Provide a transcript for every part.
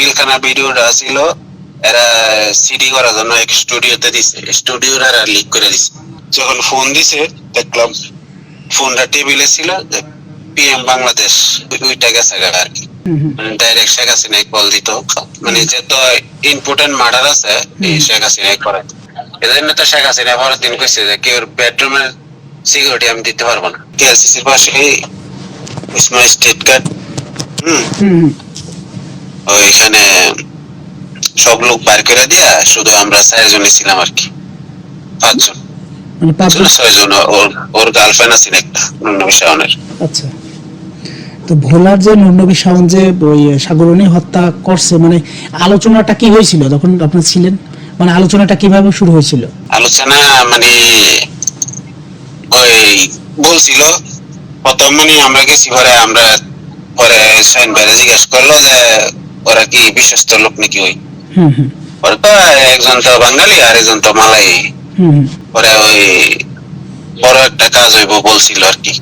পিলখানা ভিডিওটা ছিল এরা সিডি করার জন্য এক স্টুডিওতে দিছে স্টুডিওর এরা লিক করে দিছে। যখন ফোন দিছে দেখলাম ফোনটা টেবিলে ছিল পিএম বাংলাদেশ ওইটা গেছে আর কি। ডাইরেক্ট শেখ হাসিনায় কল দিত। মানে যত ইম্পর্টেন্ট মার্ডার আছে এই শেখ হাসিনায় করে এজন্য তো শেখ হাসিনা পরের দিন কইছে যে কেউ বেডরুমের সিকিউরিটি আমি দিতে পারব না। কেএলসিসির পাশে উসমান স্টেট হুম হুম। ওইখানে সব লোক বার করে দিয়া শুধু আমরা চারজনই ছিলাম আর কি। পাঁচজন। মানে ছয়জন ওর ওর গার্লফ্রেন্ড আছেন একটা নন্নবী শাওনের আচ্ছা। তো ভোলার যে নুরনবী শাওন যে ওই সাগরণী হত্যা করছে মানে আলোচনাটা কি হয়েছিল তখন আপনি ছিলেন? মানে আলোচনাটা কীভাবে শুরু হয়েছিল? আলোচনা মানে ওই বলছিল প্রথম মানে আমরা গেছি পরে আমরা পরে সাইন ভাইরা জিজ্ঞেস করল যে ওরা কি বিশ্বস্ত লোক নাকি ওই? হুম তো একজন তো বাঙালি আর একজন তো মালাই। হুম, ওই বড় একটা কাজ হইব বলছিল আর কি।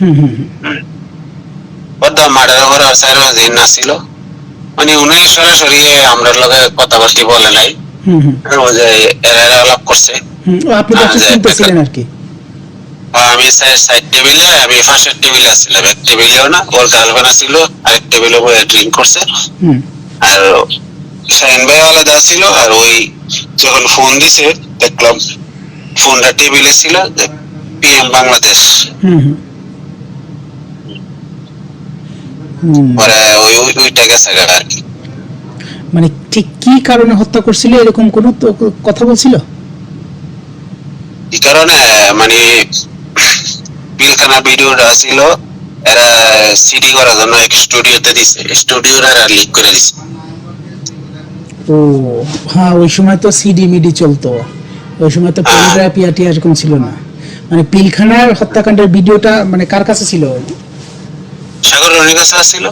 হুম। মার্ডার করার চার দিন না ছিল মানে উনি সরাসরি আমরা লগে কথাবার্তি বলে নাই। ও যে এরা এরা আলাপ করছে। আপনি তো শুনতেছিলেন আর কি। আমি সাইড টেবিলে আমি ফার্স্টের টেবিলে আসছিলাম। এক টেবিলেও না ওর গার্লফ্রেন্ড আসছিল আরেক টেবিলে বয়ে ড্রিঙ্ক করছে। আর শাহিন ভাই আলাদা ছিল আর ওই যখন ফোন দিছে দেখলাম ফোনটা টেবিলে ছিল পিএম বাংলাদেশ। পরে ওই ওই- ওইটা গেছে আর কি। মানে ঠিক কি কারণে হত্যা করছিল এরকম কোনো কথা বলছিল? এই কারণে? মানে পিলখানা ভিডিওটা ছিল এরা সিডি করার জন্য এক স্টুডিওতে দিছে স্টুডিওর এরা লিক করে দিছে। ও হ্যাঁ ওই সময় তো সিডি মিডি চলতো। ওই সময় তো পেনড্রাইভ পিয়াটি এরকম ছিল না। মানে পিলখানার হত্যাকাণ্ডের ভিডিওটা মানে কার কাছে ছিল? সাগর রনির কাছে আসছিল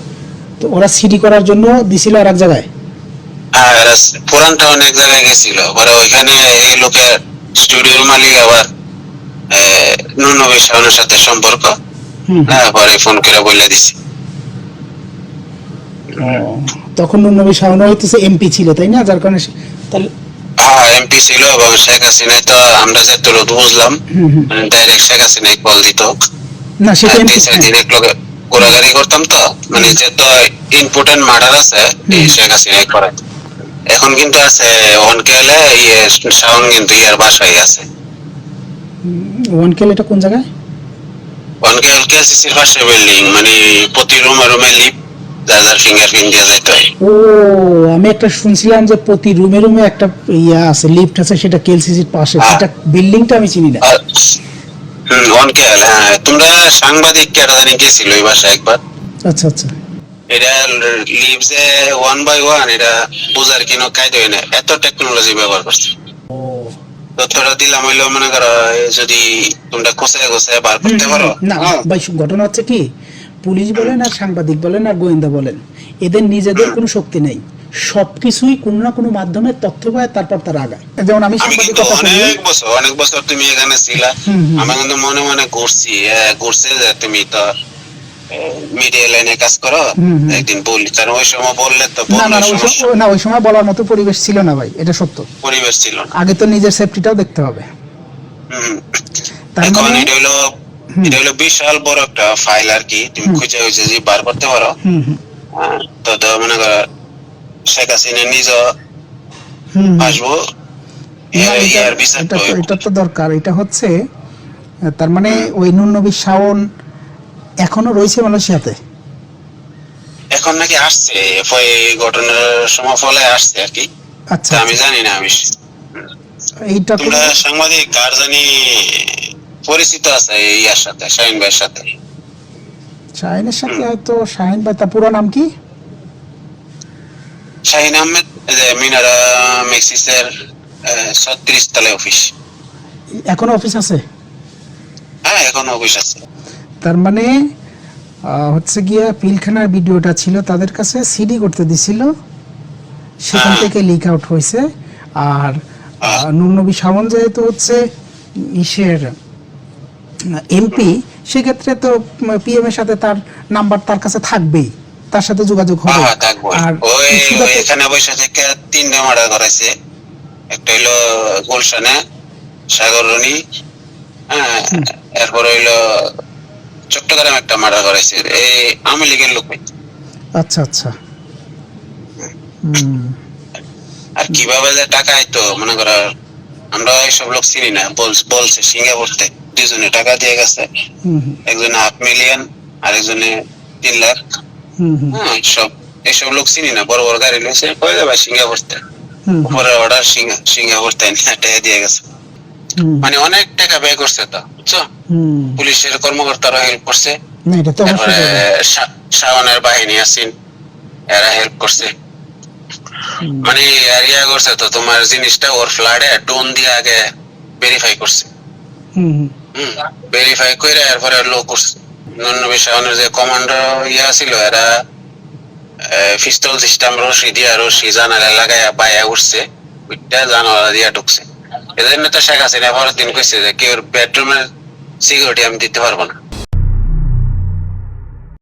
তো ওরা সিডি করার জন্য দিছিল আর এক জায়গায়? হ্যাঁ এরা পুরানটা অনেক জায়গায় গেছিল। পরে ওইখানে এই লোকের স্টুডিওর মালিক আবার নুনবী শাহনের সাথে সম্পর্ক? হ্যাঁ পরে ফোন করে বলে দিছি। তখন হইতেছে এমপি ছিল তাই না? যার কারণে তাহলে হ্যাঁ এমপি ছিল এবং শেখ হাসিনায় তো আমরা বুঝলাম ডাইরেক্ট শেখ হাসিনায় কল দিত না সেটা আর এমপি করতাম তো মানে যেহেতু ইম্পর্টেন্ট মার্ডার আছে শেখ হাসিনায় করে এখন কিন্তু আছে ওয়ান কেলে ইয়ে শাওন কিন্তু ইয়ার বাসায় আছে। ওয়ান কেল এটা কোন জায়গায়? ওয়ান কেল কেসিসির পাশে বিল্ডিং মানে প্রতি রুমে হয়। ও আমি একটা শুনছিলাম যে প্রতি রুমে রুমে একটা ইয়া আছে লিফট আছে সেটা কেলসিসির পাশে। হ্যাঁ। সেটা বিল্ডিংটা আমি চিনি না। কেল হ্যাঁ তোমরা সাংবাদিক কেটা জানি গেছিল ওই বাসায় একবার। আচ্ছা আচ্ছা। এটা লিভসে ওয়ান বাই ওয়ান এটা বোঝার কিনো কায়দা হয় না এত টেকনোলজি ব্যবহার করছে। তথ্যটা দিলাম হইল মনে করো যদি তোমরা কোথায় কোথায় বার করতে পারো। না হ্যাঁ। ভাই ঘটনা হচ্ছে কি? পুলিশ বলেন আর সাংবাদিক বলেন আর গোয়েন্দা বলেন এদের নিজেদের কোনো শক্তি নেই। সবকিছুই কোনো না কোনো মাধ্যমে তথ্য পায় তারপর তার আগায়। যেমন আমি অনেক বছর অনেক বছর তুমি এখানে ছিলা। আমি কিন্তু মনে মনে ঘুরছি ঘুরছে যে তুমি তো মিডিয়া লাইনে কাজ করো। একদিন কারণ ওই সময় বললে তো না ওই সময়- বলার মতো পরিবেশ ছিল না ভাই এটা সত্য। পরিবেশ ছিল না। আগে তো নিজের সেফটিটাও দেখতে হবে। তার এখন মানে এটা হলো এটা হলো বিশাল বড় একটা ফাইল আর কি তুমি হুম। খুঁজে হয়েছে যে বার করতে পারো হ্যাঁ, তো তো মনে করো শেখ হাসিনা নিজ। আসব। এটা- তো- দরকার এটা হচ্ছে তার মানে ওই নুন নবী শাওন এখনও রয়েছে মালয়েশিয়াতে এখন নাকি আসছে ঘটনার সময় ফলে আসছে আর কি। আচ্ছা আমি জানি না আমি এইটা তোমরা সাংবাদিক কার জানি পরিচিত আছে এই ইয়ার সাথে শাহিন ভাইয়ের সাথে? শাহিনের সাথে হয়তো শাহিন ভাই তার পুরো নাম কি? শাহিন আহমেদ মিনারা মেক্সিসের ছত্রিশ তলায় অফিস। এখনও অফিস আছে? হ্যাঁ এখন অফিস আছে। তার মানে হচ্ছে গিয়া পিলখানার ভিডিওটা ছিল তাদের কাছে সিডি করতে দিছিল। সেখান হ্যাঁ। থেকে লিক আউট হয়েছে। আর নুরনবী শাওন যেহেতু হচ্ছে ইসের এমপি সেক্ষেত্রে তো পিএম এর সাথে তার নাম্বার তার কাছে থাকবেই। তার সাথে যোগাযোগ হবে। হ্যাঁ আর ওই তো- এখানে বসে থেকে তিনটা মার্ডার করাইছে একটা হইল গুলশানে সাগরণী হ্যাঁ এরপর হইল চট্টগ্রাম একটা মার্ডার করাইছে এই আওয়ামী লীগের লোক। আচ্ছা আচ্ছা। আর কীভাবে যে টাকা আইতো মনে করো আমরা এইসব লোক চিনি না। বল- বলছে সিঙ্গাপুরতে। দুজনে টাকা দিয়ে গেছে। একজনে হাফ মিলিয়ন আর একজনে তিন লাখ। হ্যাঁ সব এইসব লোক চিনি না। বড় বড় গাড়ি লইছে। কয়ে যাবে সিঙ্গাপুরতে। হুম হুম, উপরে অর্ডার সিঙ্গাপুরতে নিয়ে টাকা দিয়ে গেছে। মানে অনেক টাকা ব্যয় করছে তো বুঝছ? পুলিশের কর্মকর্তারা হেল্প করছে। তারপরে শাওনের বাহিনী আছেন এরা হেল্প করছে। মানে আর ইয়া করছে তো তোমার জিনিসটা ওর ফ্লাডে টোন দিয়ে আগে ভেরিফাই করছে। ভেরিফাই করে এরপরে লো করছে। নন্নবী শাওনের যে কমান্ডার ইয়া ছিল এরা পিস্তল সিস্টেম রশি দিয়া রশি জানালা লাগাইয়া পায়া উঠছে ওইটা জানালা দিয়া ঢুকছে। এজন্য তো শেখ হাসিনা পরের দিন কইছে যে কেউ বেডরুমের সিকিউরিটি আমি দিতে পারব না।